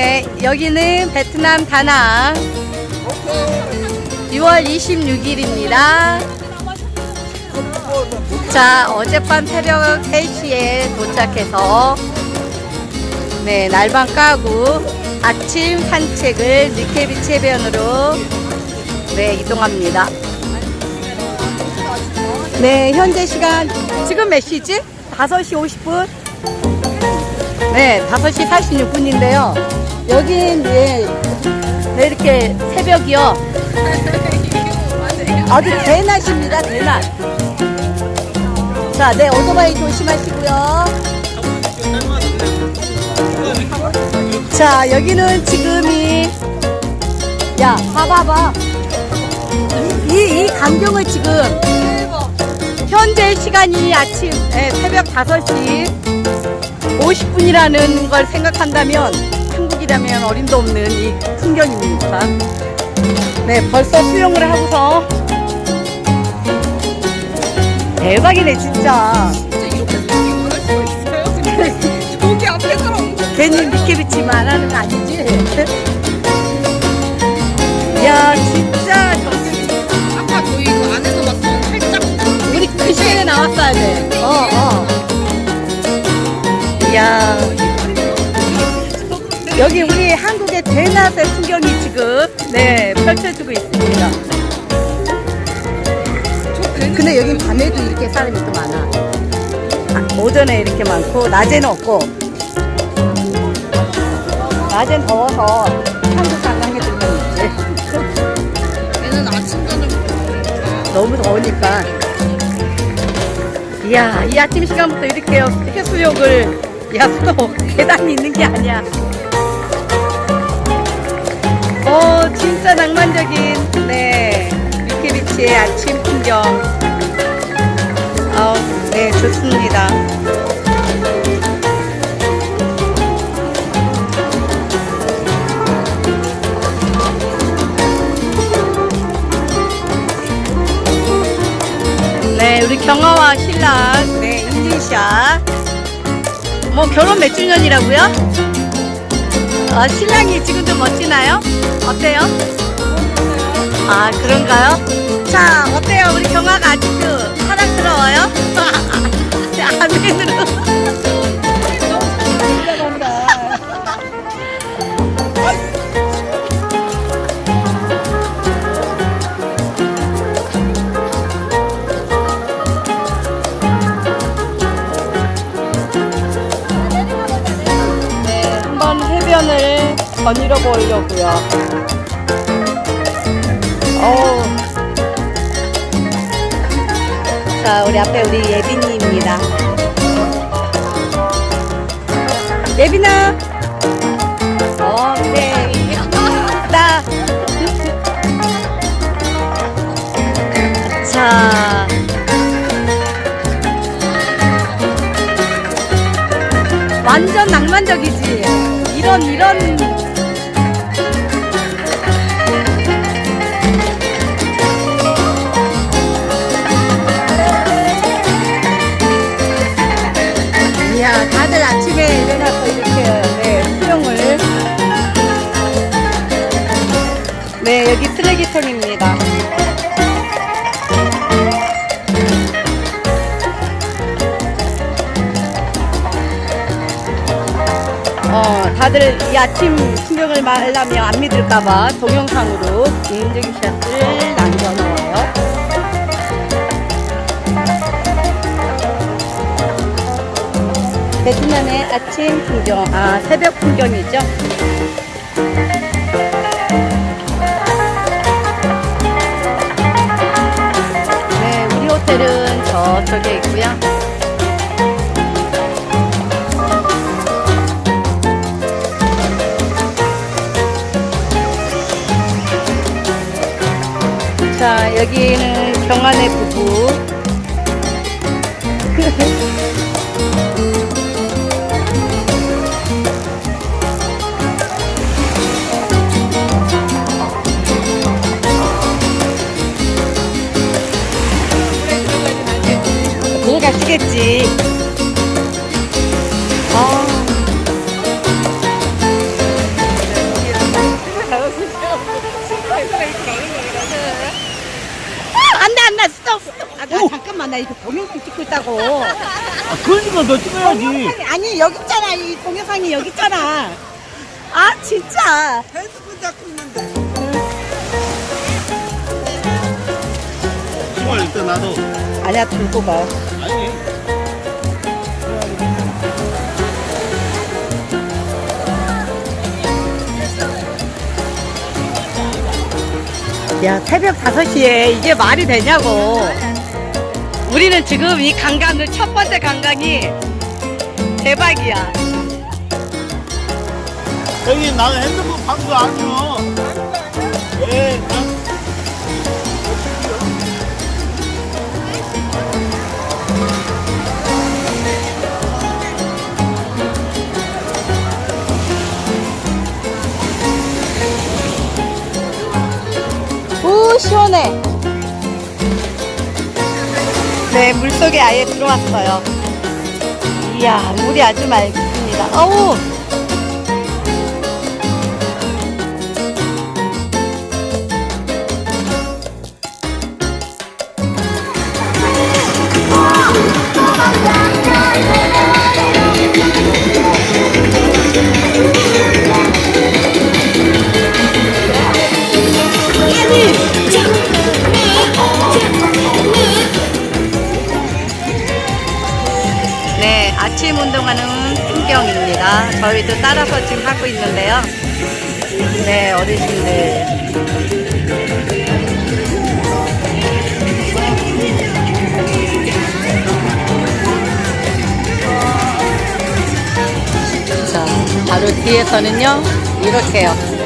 네, 여기는 베트남 다낭 6월 26일입니다. 자, 어젯밤 새벽 3시에 도착해서 네, 날방 까고 아침 산책을 니케비치 해변으로 네, 이동합니다. 네, 현재 시간 지금 몇 시지? 5시 50분? 네, 5시 46분인데요. 여긴 예, 네, 이렇게 새벽이요. 아주 대낮입니다, 대낮. 자, 네, 오토바이 조심하시고요. 자, 여기는 지금이, 야, 봐봐봐. 이, 이 광경을 지금, 현재 시간이 아침, 네, 새벽 5시 50분이라는 걸 생각한다면, 한국이라면 어림도 없는 이 풍경입니다. 네, 벌써 수영을 하고서, 대박이네, 진짜. 진짜 이렇게 생각을 할 수가 있어요? 근데 저기 앞에 사람 괜히 미케비치만 하는 거 아니지? 야 진짜 한국의 대낮의 풍경이 지금 네 펼쳐지고 있습니다. 근데 여기 밤에도 이렇게 사람이 또 많아. 아, 오전에 이렇게 많고 낮에는 없고. 낮엔 더워서 한국 관광에 들면 있지. 배는 아침 저녁 너무 더우니까. 이야, 이 아침 시간부터 이렇게 해수욕을, 야, 또 계단이 있는 게 아니야. 어, 진짜 낭만적인, 네, 미키비치의 아침 풍경. 아 네, 좋습니다. 네, 우리 경아와 신랑, 네, 인증샷. 뭐, 결혼 몇 주년이라고요? 아, 신랑이 지금 좀 멋지나요? 어때요? 아, 그런가요? 자, 어때요? 우리 경아가 아직도 사랑스러워요? 아멘으로. 거닐어 보려고요. 어우. 자, 우리 앞에 우리 예빈이입니다. 예빈아. 어, 네. 나. 자. 완전 낭만적이지. 이런 이런 여기 쓰레기통입니다. 어, 다들 이 아침 풍경을 말하면 안 믿을까봐 동영상으로 인증샷을 남겨놓아요. 베트남의 아침 풍경, 아, 새벽 풍경이죠. 저쪽에 있고요. 자, 여기는 경안의 부부. 맛있겠지. 아. 아 안 돼 안 돼 스톱 스톱 아, 나 잠깐만 나 이거 동영상 찍고 있다고 아, 그러니까 너 찍어야지. 아니, 여기 있잖아. 이 동영상이 여기 있잖아. 아, 진짜. 핸드폰 잡고 있는데. 어, 정말 일단 나도. 아니야, 들고 가. 야 새벽 5시에 이게 말이 되냐고. 우리는 지금 이 관광을 첫 번째 관광이 대박이야. 형님 나는 핸드폰 방수 아니요. 예. 시원해. 네 물속에 아예 들어왔어요. 이야 물이 아주 맑습니다. 어우. 네, 아침 운동하는 풍경입니다. 저희도 따라서 지금 하고 있는데요. 네, 어르신들. 자, 바로 뒤에서는요, 이렇게요.